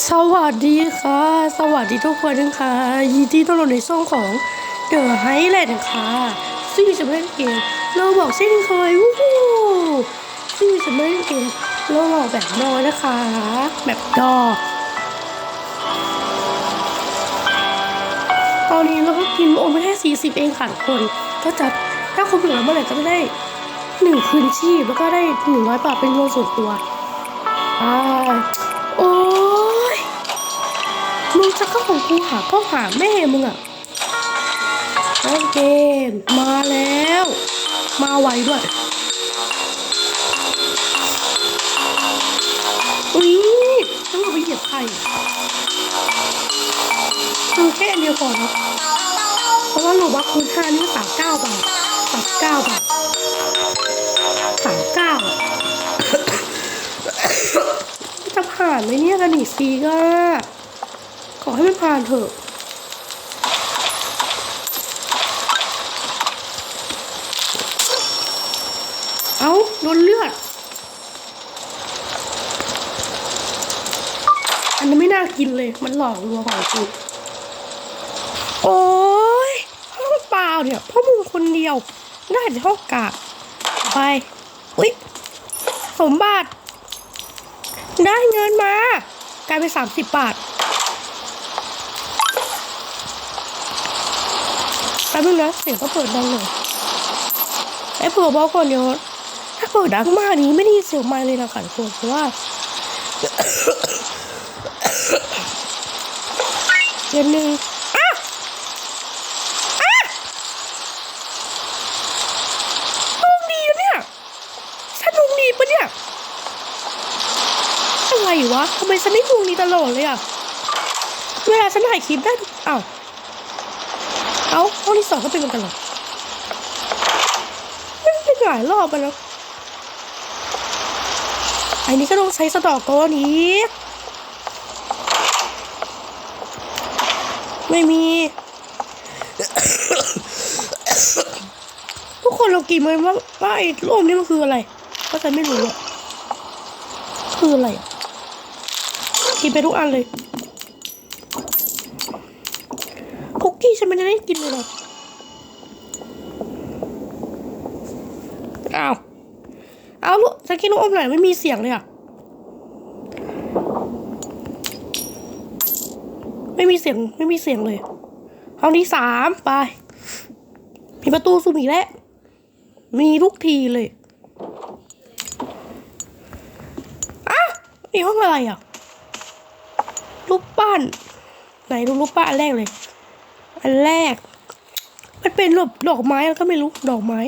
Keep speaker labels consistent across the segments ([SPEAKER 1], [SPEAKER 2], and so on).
[SPEAKER 1] สวัสดีค่ะ สวัสดีทุกคนนะคะยินดีต้อนรับในช่องของ The Highlight นะคะซึ่งจะไม่เล่นเกมเราบอกเช่นเคยวู้ฮู้ซึ่งจะไม่เล่นเกมเราบอกแบบน้อยนะคะ แบบดอตอนนี้เราก็กินโอมไปแค่40เองค่ะคน ก็จะถ้าครบหนึ่งร้อยเมื่อไหร่ก็จะได้หนึ่งคืนชีพแล้วก็ได้หนึ่งร้อยบาทเป็นเงินส่วนตัวอ่า มึงจะเข้าของกูหาพ่อหาแม่มึงอะเล่นเกมมาแล้ว มาไวด้วยอุ้ยต้องเอาไปเหยียบไข่คือแค่อันเดียวก่อนนะเพราะว่าหนูว่าคูณห้านี่สามเก้าบาทสามเก้าบาทสามเก้าจะผ่านไหมเนี่ยกันอีกซีก็ ขอให้มันผ่านเถอะเอาโดนเลือด อันนี้ไม่น่ากินเลย มันหลอกลวงของกูโอ้ยห้องเปล่าเนี่ยพ่อมึงคนเดียว ได้แต่ห้องกาบไป อุ๊ย สมบัติ ได้เงินมากลายเป็นสามสิบบาท แป๊ บนึงนะเสียงก็เปิดดังหน่อยไอ้เปิดบอกก่อนเดี๋ยวถ้าเปิดดังมากนี้ไม่ได้ยินเสียงไมค์เลยนะค่ะทุกคนเพราะว่าเดือนหนึ่งอะเนี่ยฉันดวงดีปะเนี่ยอะไรวะทำไมฉันไม่ดวงดีตลอดเลยอะเวลาฉันถ่ายคลิปได้อ้าว เอาห้องที่สองก็เป็นเหมือนกันเหรอไม่เป็นหลายรอบไปแล้วไอ้นี้ก็ต้องใช้สตอกก้อนอีกไม่มี ทุกคนเรากินมันว่าว่าไอ้ร่มนี่มันคืออะไรก็ฉันไม่รู้อะคืออะไรอะกินไปทุกอันเลย คุกกี้ ฉันไม่ได้กินเลยหรอกอ้าวเอาลูกฉันกินลูกอมหน่อยไม่มีเสียงเลยอะ ไม่มีเสียงไม่มีเสียงเลยห้องที่สามไปมีประตูสุ่มอีกแล้วมีทุกทีเลยอ้าวนี่ห้องอะไรอะรูปปั้นไหนดูรูปปั้นแรกเลย อันแรก มันเป็นแบบดอกไม้แล้วก็ไม่รู้ดอกไม้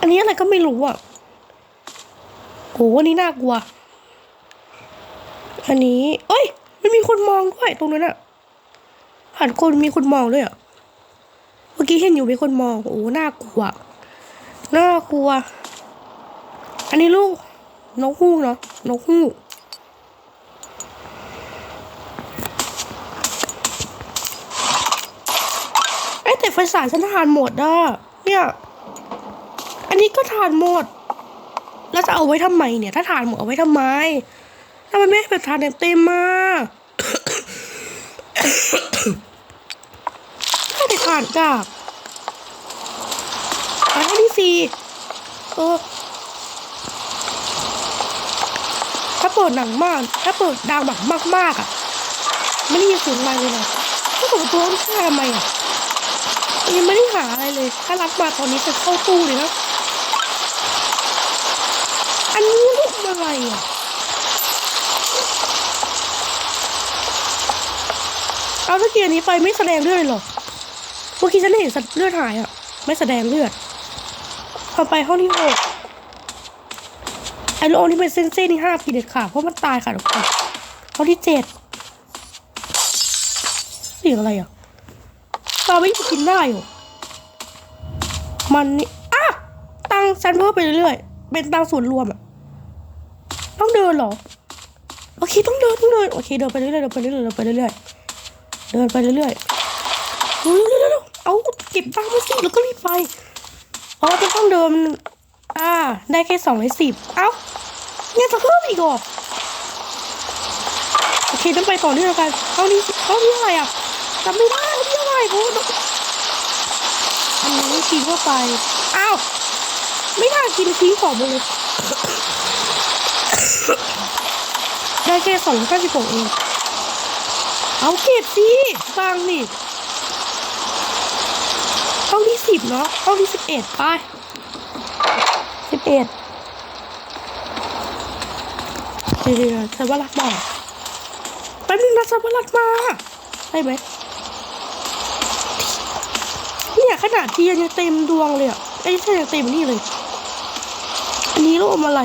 [SPEAKER 1] อันนี้อะไรก็ไม่รู้อะโหอันนี้น่ากลัว อันนี้เอ้ย มันมีคนมองด้วยตรงนั้นอะหันคนมีคนมองด้วยอะเมื่อกี้เห็นอยู่มีคนมองโอ้น่ากลัวน่ากลัว อันนี้ลูกนกฮูกเนาะนกฮูก ไอ้ยแต่ไฟสายฉันทานหมดอะเนี่ย อันนี้ก็ทานหมด แล้วจะเอาไว้ทำไมเนี่ย ถ้าทานหมดเอาไว้ทำไมทำไมไม่ให้แบบทานเต็มๆมาถ้าแต่ทานกากอันที่สี่เออถ้าเปิดหนังมาก ถ้าเปิดดังแบบมากๆอะ ไม่ได้ยินเสียงอะไรเลยนะถ้าเปิดประตูต้องฆ่าทำไมอะ ยังไม่ได้หาอะไรเลย ถ้ารับมาตอนนี้จะเข้าตู้เลยนะ อันนี้รูปอะไรอะ เอาตะเกียบนี้ไปไม่แสดงเลือดเลยหรอ เมื่อกี้ฉันเห็นสัตว์เลือดหายอะ ไม่แสดงเลือด พอไปห้องที่หกไอ้โลนี่เป็นเส้นๆนี่ห้าปีเด็ดขาดเพราะมันตายค่ะทุกคนห้องที่เจ็ดเสียงอะไรอะ ตาไม่กินได้หรอมันนี่อะตังฉันเพิ่มไปเรื่อยๆเป็นตังส่วนรวมอะต้องเดินเหรอโอเคต้องเดินต้องเดินโอเคเดินไปเรื่อยๆเดินไปเรื่อยๆเดินไปเรื่อยๆเดินไปเรื่อยๆเร็วๆๆๆเอาเก็บตังค์มาสิแล้วก็รีบไปเพราะว่าจะต้องเดินอ่าได้แค่สองในสิบเอ้ายังจะเพิ่มอีกเหรอโอเคต้องไปต่อเนื่องกันห้องนี้ห้องนี้อะไรอะจำไม่ได้ ห้องนี้อะไรโอ้อันนี้กินเข้าไป อ้าว ไม่น่ากินทิ้งของเลย ได้แค่สองเก้าสิบหกเอง เอาเก็บสิบางนี่ห้องที่สิบเนาะห้องที่สิบเอ็ดไปสิบเอ็ดเดี๋ยวๆฉันว่ารักบอกแป๊บนึงนะฉันว่ารักมาใช่ไหมเนี่ย ขนาดเทียนยังเต็มดวงเลยอะไอ้เทียนยังเต็มนี่เลย อันนี้รูปอะไร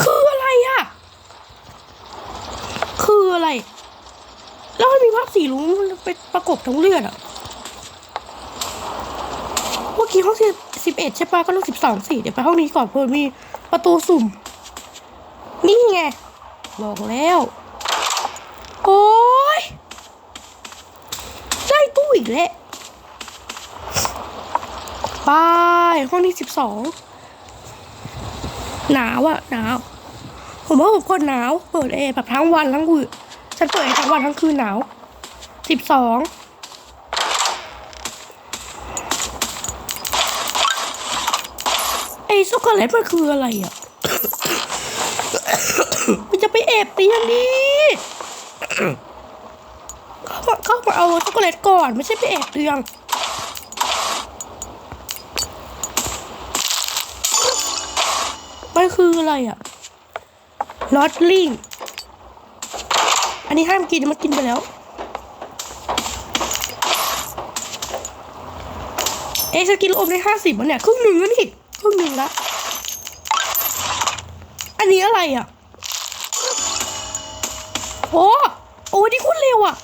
[SPEAKER 1] คืออะไรอะ คืออะไร แล้วมันมีภาพสีรุ้งไปประกบทั้งเลือดอะเมื่อกี้ห้องที่สิบเอ็ดใช่ปะก็ต้องสิบสองสี่เดี๋ยวไปห้องนี้ก่อนเพื่อมีประตูสุ่ม นี่ไง บอกแล้ว โอ้ยได้ตู้อี กแล้วไปห้องที่สิบสองหนาวอะหนาว ผมว่าผมคนหนาว เปิดแอร์แบบทั้งวันทั้งคืนฉันเปิดแอร์ทั้งวันทั้งคืนหนาวสิบสองไอ้ช็อกโกแลตมันคืออะไรอะ มันจะไปแอบเตียงดิ เข้ามาเอาช็อกโกแลตก่อน ไม่ใช่ไปแอบเตียงมันคืออะไรอะลอตลิงอันนี้ห้ามกินมันกินไปแล้วเอ๊ะฉันกินอมได้ห้าสิบมันเนี่ยครึ่งหนึ่งแล้วนี่ครึ่งหนึ่งละอันนี้อะไรอะโอ้โอ้นี่คุณเร็วอะ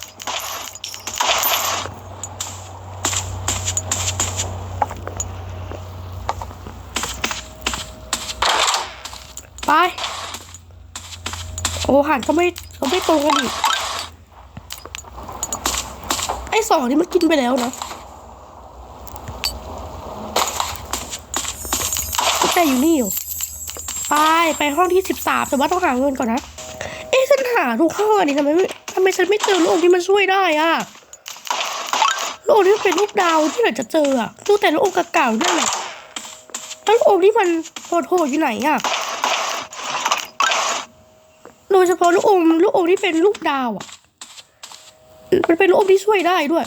[SPEAKER 1] ไปโอ้หันก็ไม่ก็ไม่ตรงกันอีกไอ้สองนี่มันกินไปแล้วนะแต่อยู่นี่อยู่ไปไปห้องที่สิบสามแต่ว่าต้องหาเงินก่อนนะ เอ๊ะฉันหาทุกห้องอันนี้ทำไมไม่ทำไมฉันไม่เจอลูกที่มันช่วยได้อะลูกที่เป็นลูกดาวที่ไหนจะเจออะเจอแต่ลูกเก่าๆนั่นแหละแล้วลูกที่มันโหดๆอยู่ไหนอะ ยเฉพาะลูกอมลูกอมที่เป็นลูกดาวอะ มันเป็นลูกอมที่ช่วยได้ด้วย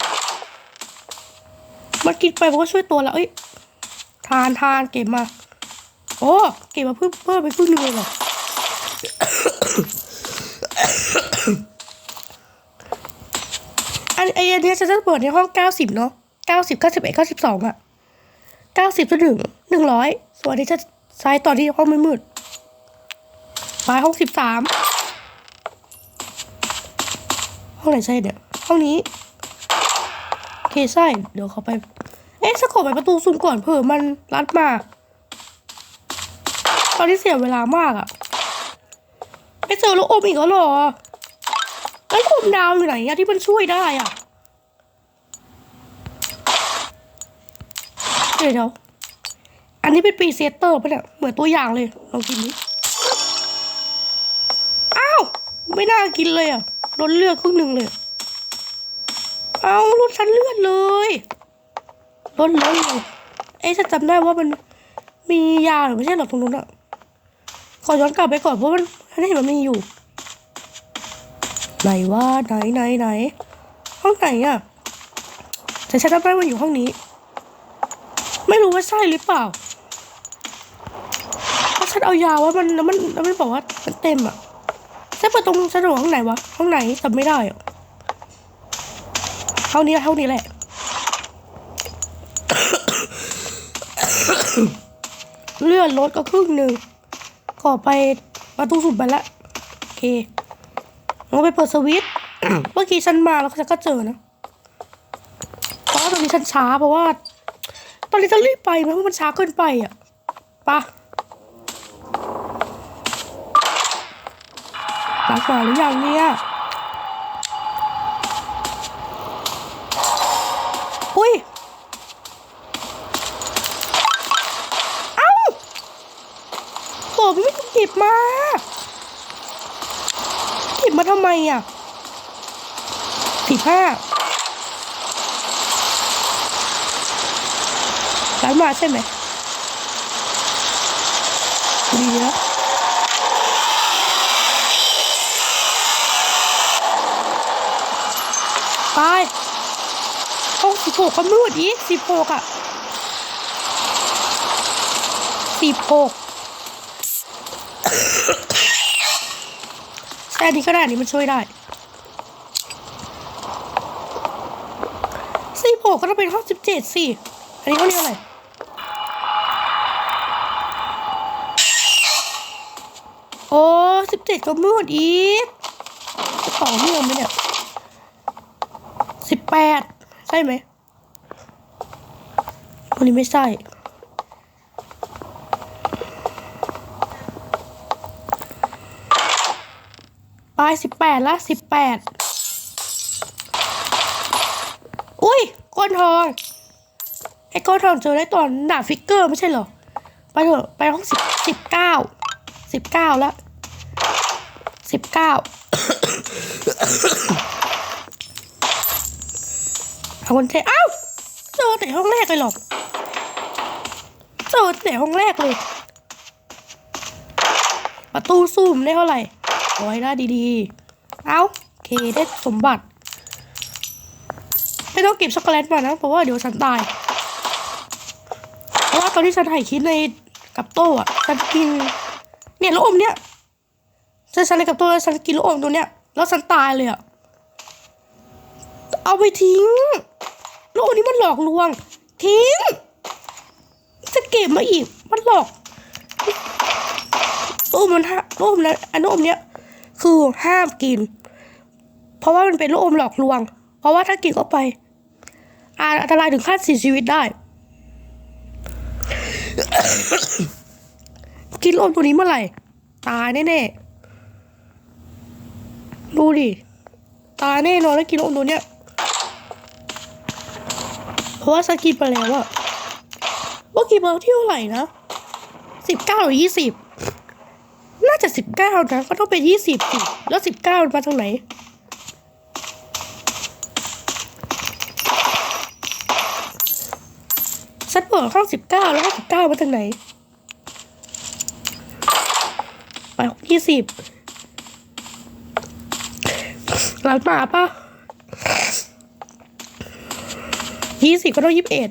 [SPEAKER 1] มันกินไปมันก็ช่วยตัวแล้วเอ้ย ทานทานเก็บมา โอ้ เก็บมาเพิ่มเพิ่มไปครึ่งนึงเลยเหรออันไออันเนี้ยฉันจะเปิดในห้องเก้าสิบเนาะเก้าสิบเก้าสิบเอ็ดเก้าสิบสองอะเก้าสิบจนถึงหนึ่งร้อยส่วนนี้จะใช้ตอนที่ห้องม่มืดไปห้องสิบสาม ห้องไหนใช่เนี่ยห้องนี้โอเคใช่เดี๋ยวเขาไป เอ๊ะฉันขอไปประตูซุ่มก่อนเผื่อมันรัดมาตอนนี้เสียเวลามากอะไปเจอลูกอมอีกแล้วหรอแล้วลูกอมดาวอยู่ไหนอะที่มันช่วยได้อะเดี๋ยวเดี๋ยวอันนี้เป็นปีเซตเตอร์ปะเนี่ยเหมือนตัวอย่างเลยลองกินดิอ้าว ไม่น่ากินเลยอะ ลดเลือดครึ่งหนึ่งเลย เอาลดชั้นเลือดเลยลดเลยเอ๊ะฉันจำได้ว่ามันมียาหรือไม่ใช่หรอตรงนู้นอะขอย้อนกลับไปก่อนเพราะมันฉันเห็นมันมีอยู่ ไหนว่าไหนไหนไหนห้องไหนอะแต่ฉันจำได้ว่าอยู่ห้องนี้ ไม่รู้ว่าใช่หรือเปล่าเพราะฉันเอายาว่ามันแล้วมันแล้วมันบอกว่ามันเต็มอะ ฉันเปิดตรงฉันอยู่ห้องไหนวะห้องไหนจำไม่ได้อะห้องนี้ห้องนี้แหละเลื่อนรถก็ครึ่งหนึ่งขอไปประตูสุดไปละโอเคเราไปเปิดสวิตช์เมื่อกี้ฉันมาแล้วฉันก็เจอนะเพราะว่าตอนนี้ฉันช้าเพราะว่า ตอนนี้จะรีบไปเพราะมันช้าเกินไปอะไปะ รักษาหรืออยังเนี่ย อุ้ย เอา้าผมไม่หยิบมา หยิบมาทำไมอะผิดห้าร้านมาใช่ไหมดีนะ หกก็มืดอีกสิบหกอะสิบหกแค่นี้ก็ได้นนี้มันช่วยได้สิบหกก็ต้องเป็นห้องสิบเจ็ดสิอันนี้ห้องนี้อะไรโอ้สิบเจ็ดก็มืดอีกต่อเนื่องไหมเนี่ยสิบแปดใช่ไหม นนี้ไม่ใช่ ไปสิบแปดละสิบแปดอุ้ยก้อนทอง ไอ้ก้อนทองเจอได้ตอนดาฟิกเกอร์ไม่ใช่เหรอ ไปเถอะไปห้องสิบสิบเก้าสิบเก้าแล้วสิบเก้าเอาคนเทอ้าวเจอแต่ห้องแรกเลยหรอ เจอแต่ห้องแรกเลย ประตูซุ่มได้เท่าไหร่เอาไว้ได้ดีๆ เอาเคได้สมบัติ ไม่ต้องเก็บช็อกโกแลตมานะ เพราะว่าเดี๋ยวฉันตาย เพราะว่าตอนที่ฉันถ่ายคลิปในกับโต้อะฉันกิน เนี่ยลูกอมเนี่ยฉันฉันในกับโต้แล้วฉันกินลูกอมตัวเนี้ย แล้วฉันตายเลยอะเอาไปทิ้งลูกอมนี้มันหลอกลวง ทิ้ง เก็บมาอีก มันหลอกลูกมันห้าลูกอมนั้นอันลูกอมเนี้ยคือห้ามกิน เพราะว่ามันเป็นลูกอมหลอกลวง เพราะว่าถ้ากินเข้าไปอาจอันตรายถึงขั้นเสียชีวิตได้ กินลูกอมตัวนี้เมื่อไหร่ ตายแน่ๆดูดิตายแน่นอนแล้วกินลูกอมตัวเนี้ยเพราะว่าสกินไปแล้วอะ ว่ากินมาเที่ยวไหร่นะสิบเก้าหรือยี่สิบน่าจะสิบเก้านะก็ต้องเป็นยี่สิบสิแล้วสิบเก้ามาทางไหนฉันเปิดห้องสิบเก้าแล้วสิบเก้ามาทางไหนไปห้องยี่สิบหลังมาปะยี่สิบก็ต้องยี่สิบเอ็ด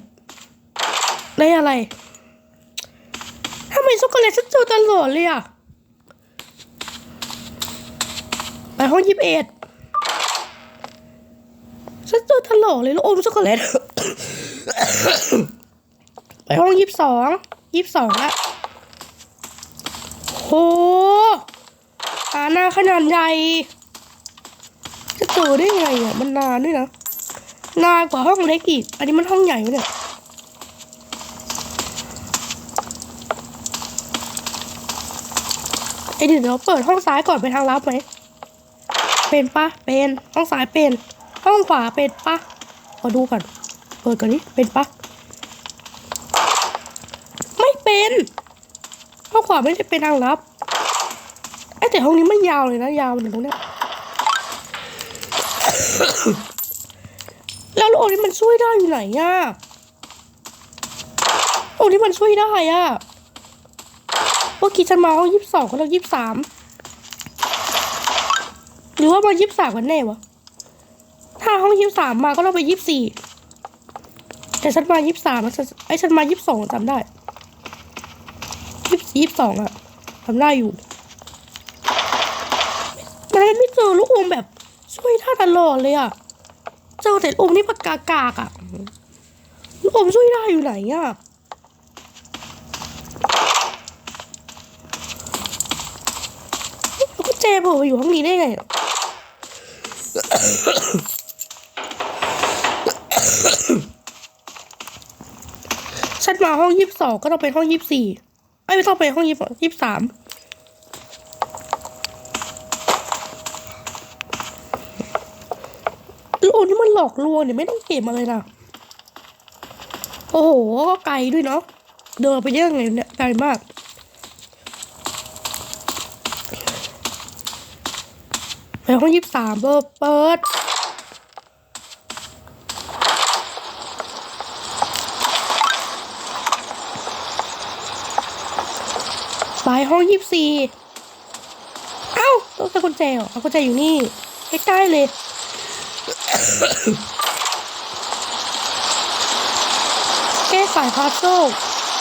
[SPEAKER 1] ได้อะไรทำไมช็อกโกแลตฉันเจอตลอดเลยอะ ไปห้องยี่สิบเอ็ดฉันเจอตลอดเลยแล้วอมช็อกโกแลตไปห้องยี่สิบสองยี่สิบสองละโหหาหน้าขนาดใหญ่จะเจอได้ไงอะมันนานด้วยนะนานกว่าห้องเล็กอีก อันนี้มันห้องใหญ่เนี่ย ไอ เดี๋ยวเราเปิดห้องซ้ายก่อนไปทางลับไหมเป็นปะเป็นห้องซ้ายเป็น ห้องขวาเป็นปะขอดูก่อนเปิดก่อนนี้เป็นปะไม่เป็นห้องขวาไม่ได้เป็นทางลับไอแต่ห้องนี้มันยาวเลยนะ ยาวถึงตรงเนี้ยแล้วลูกอมนี้มันช่วยได้อยู่ไหนอะโอ้นี่มันช่วยได้อะ เมื่อกี้ฉันมาห้องยี่สิบสองก็ต้องยี่สิบสามหรือว่ามายี่สิบสามกันแน่วะถ้าห้องยี่สิบสามมาก็ต้องไปยี่สิบสี่แต่ฉันมายี่สิบสามไอ้ฉันมายี่สิบสองจำได้ยี่สิบยี่สิบสองอะจำได้อยู่มันไม่เจอลูกอมแบบช่วยท่าตลอดเลยอะเจอแต่อมนี่ปากกากากอะลูกอมช่วยได้อยู่ไหนอะแล้วก็เจ โผล่ไปอยู่ห้องนี้ได้ไงอฉันมาห้องยี่สิบสองก็ต้องไปห้องยี่สิบสี่ไม่ต้องไปห้องยี่สิบยี่สิบสามโอ้นี่มันหลอกลวงเนี่ยไม่ต้องเก็บมาเลยนะ โอ้โห ก็ไกลด้วยเนาะ เดินไปเยอะไงเนี่ยไกลมาก ไปห้องยี่สิบสามเปิดเปิดไปห้องยี่สิบสี่เอ้าต้องใช้กุญแจเหรอเอากุญแจอยู่นี่ใกล้ๆเลยแก้ไขพัซโซ่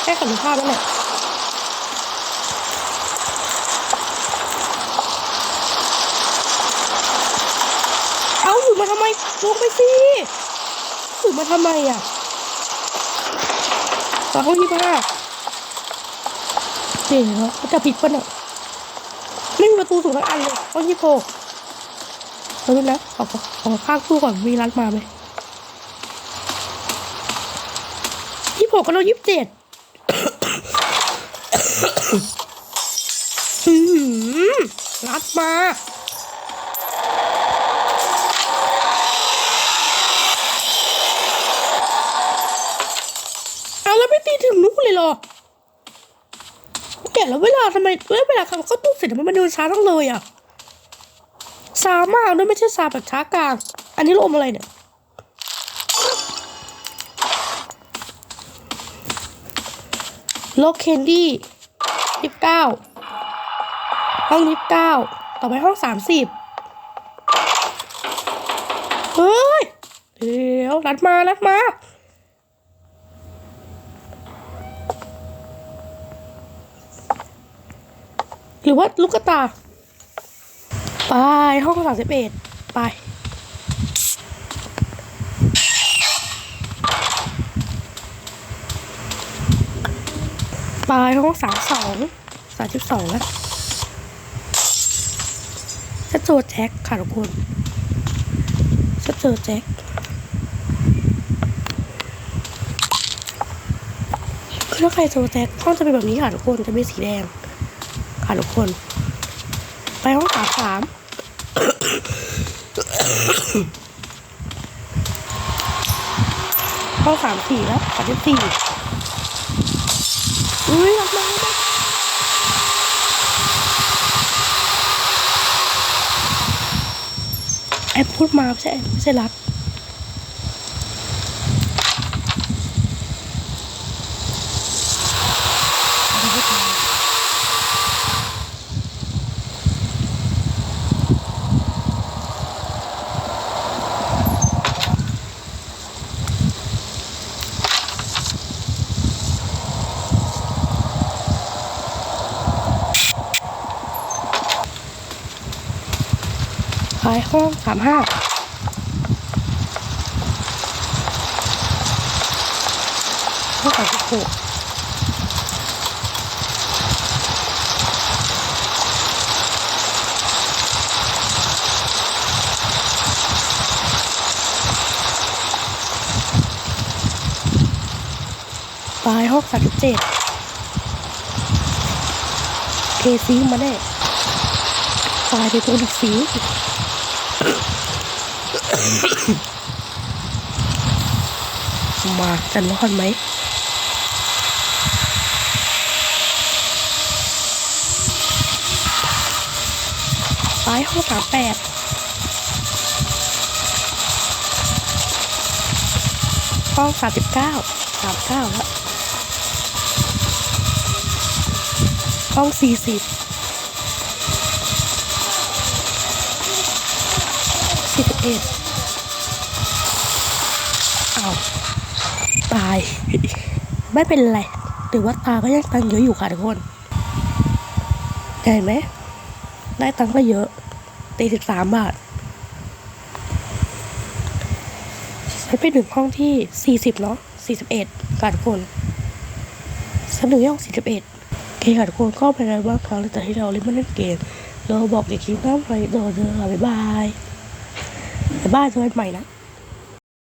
[SPEAKER 1] แก้ไขรูปภาพนั่นแหละ เอาอยู่มาทำไม ลงไปสิอยู่มาทำไมอะตอนห้องยี่ห้าเจ๋งเหรอเขาจะผิดปะเนี่ยไม่มีประตูสูงทั้งอันเลยห้องยี่หกตอนนี้นะขอขอขอข้างตู้ก่อนมีร้านมาไหมยี่หกกับเรายี่สิบเจ็ดรัดมาแล้วไม่ตีถึงนู้น เลยเหรอแกะแล้วเวลาทำไมเวลาเขาเขาตุ้มเสร็จทำไมมันเดินช้าจังเลยอะช้ามากด้วยไม่ใช่ช้าแบบช้ากลาง อันนี้ลมอะไรเนี่ยโลกเคนดี้ยี่สิบเก้าห้องยี่สิบเก้าต่อไปห้องสามสิบเฮ้ย เดี๋ยวรัดมารัดมา หรือว่าลูกกระตา ไปห้องสามสิบเอ็ดไป ไปห้องสามสองสามสิบสองแล้วจะเจอแจ็คค่ะทุกคนจะเจอแจ็คคือถ้าใครเจอแจ็คห้องจะเป็นแบบนี้ค่ะทุกคนจะเป็นสีแดง ค่ะทุกคน ไปห้องสามสามห้องสามสี่แล้วสามสี่อุ้ยรับมาแล้วนะแอปพูดมาไม่ใช่แอปไม่ใช่รัด ไปห้องสามห้าห้องสามสิบหกไปห้องสามสิบเจ็ดเคซีมาแน่ตายไปตัวอีกสี มาจะรอดไหมไปห้องสามแปดห้องสามสิบเก้าสามเก้าแล้วห้องสี่สิบสี่สิบเอ็ดอ้าวตาย ไม่เป็นไรถือว่าตาก็ยังตังเยอะอยู่ค่ะทุกคนเห็นไหม ได้ตังก็เยอะตีสิบสามบาทฉันไปถึงห้องที่สี่สิบเนาะสี่สิบเอ็ดค่ะทุกคนฉันถึงห้องสี่สิบเอ็ดโอเคค่ะทุกคนก็เป็นไรบ้างครั้งหลังจากที่เราเล่นมาเล่นเกมเราบอกเด็กคลิปน้าไปโดนเจอบ๊ายบายบ๊ายบายเจอกันใหม่นะ